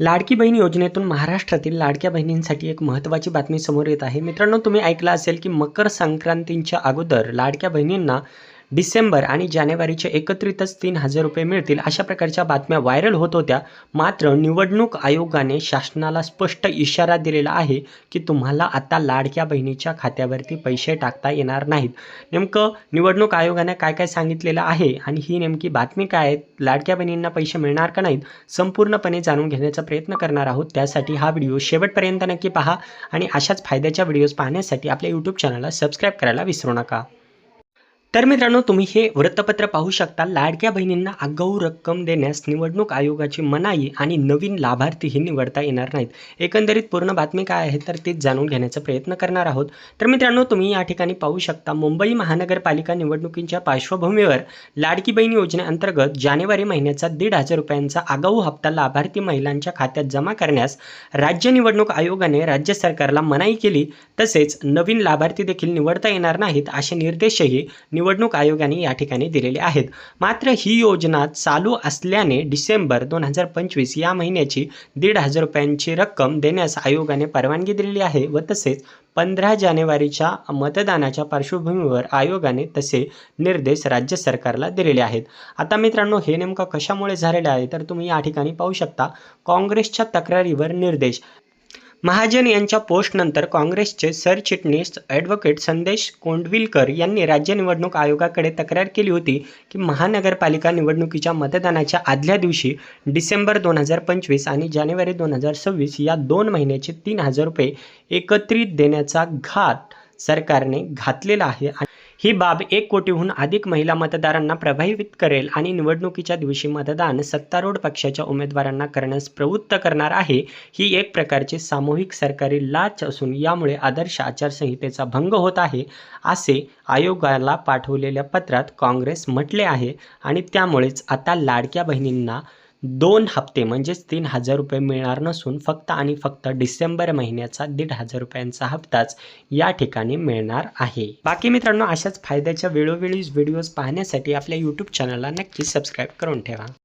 लाडकी बहीण योजनेतून महाराष्ट्रातील लाडक्या बहिणींसाठी एक महत्त्वाची बातमी समोर येत आहे. मित्रांनो तुम्ही ऐकलं असेल की मकर संक्रांतीच्या अगोदर लाडक्या बहिणींना डिसेंबर आणि जानेवारीचे एकत्रितच तीन हजार रुपये मिळतील. अशा प्रकारच्या बातम्या व्हायरल होत होत्या. मात्र निवडणूक आयोगाने शासनाला स्पष्ट इशारा दिलेला आहे की तुम्हाला आता लाडक्या बहिणीच्या खात्यावरती पैसे टाकता येणार नाहीत. नेमकं निवडणूक आयोगाने काय काय सांगितलेलं आहे आणि ही नेमकी बातमी काय आहे? लाडक्या बहिणींना पैसे मिळणार का नाहीत? संपूर्णपणे जाणून घेण्याचा प्रयत्न करणार आहोत. त्यासाठी हा व्हिडिओ शेवटपर्यंत नक्की पहा आणि अशाच फायद्याच्या व्हिडिओज पाहण्यासाठी आपल्या यूट्यूब चॅनलला सबस्क्राईब करायला विसरू नका. तर मित्रांनो तुम्ही हे वृत्तपत्र पाहू शकता. लाडक्या बहिणींना आगाऊ रक्कम देण्यास निवडणूक आयोगाची मनाई आणि नवीन लाभार्थीही निवडता येणार नाहीत. एकंदरीत पूर्ण बातमी काय आहे तर तीच जाणून घेण्याचा प्रयत्न करणार आहोत. तर मित्रांनो तुम्ही या ठिकाणी पाहू शकता मुंबई महानगरपालिका निवडणुकींच्या पार्श्वभूमीवर लाडकी बहीण योजनेअंतर्गत जानेवारी महिन्याचा दीड हजार रुपयांचा आगाऊ हप्ता लाभार्थी महिलांच्या खात्यात जमा करण्यास राज्य निवडणूक आयोगाने राज्य सरकारला मनाई केली. तसेच नवीन लाभार्थी देखील निवडता येणार नाहीत असे निर्देशही निवडणूक आयोगाने या ठिकाणी दिलेले आहेत. मात्र ही योजना चालू असल्याने डिसेंबर दोन हजार पंचवीस या महिन्याची दीड हजार रुपयांची रक्कम देण्यास आयोगाने परवानगी दिलेली आहे व तसेच पंधरा जानेवारीच्या मतदानाच्या पार्श्वभूमीवर आयोगाने तसे निर्देश राज्य सरकारला दिलेले आहेत. आता मित्रांनो हे नेमकं कशामुळे झालेले आहे? तर तुम्ही या ठिकाणी पाहू शकता काँग्रेसच्या तक्रारीवर निर्देश. महाजन यांच्या पोस्टनंतर काँग्रेसचे सरचिटणीस ॲडव्होकेट संदेश कोंडविलकर यांनी राज्य निवडणूक आयोगाकडे तक्रार केली होती की महानगरपालिका निवडणुकीच्या मतदानाच्या आदल्या दिवशी डिसेंबर दोन हजार पंचवीस आणि जानेवारी दोन हजार सव्वीस या दोन महिन्याचे तीन हजार रुपये एकत्रित देण्याचा घात सरकारने घातलेला आहे. ही बाब एक कोटीहून अधिक महिला मतदारांना प्रभावित करेल आणि निवडणुकीच्या दिवशी मतदान सत्तारूढ पक्षाच्या उमेदवारांना करण्यास प्रवृत्त करणार आहे ही एक प्रकारची सामूहिक सरकारी लाच असून यामुळे आदर्श आचारसंहितेचा भंग होत आहे असे आयोगाला पाठवलेल्या पत्रात काँग्रेस म्हटले आहे आणि त्यामुळेच आता लाडक्या बहिणींना दोन हप्ते म्हणजेच तीन हजार रुपये मिळणार नसून फक्त आणि फक्त डिसेंबर महिन्याचा दीड हजार रुपयांचा हप्ताच या ठिकाणी मिळणार आहे. बाकी मित्रांनो अशाच फायद्याच्या वेळोवेळी व्हिडिओज पाहण्यासाठी आपल्या यूट्यूब चॅनलला नक्की सबस्क्राईब करून ठेवा.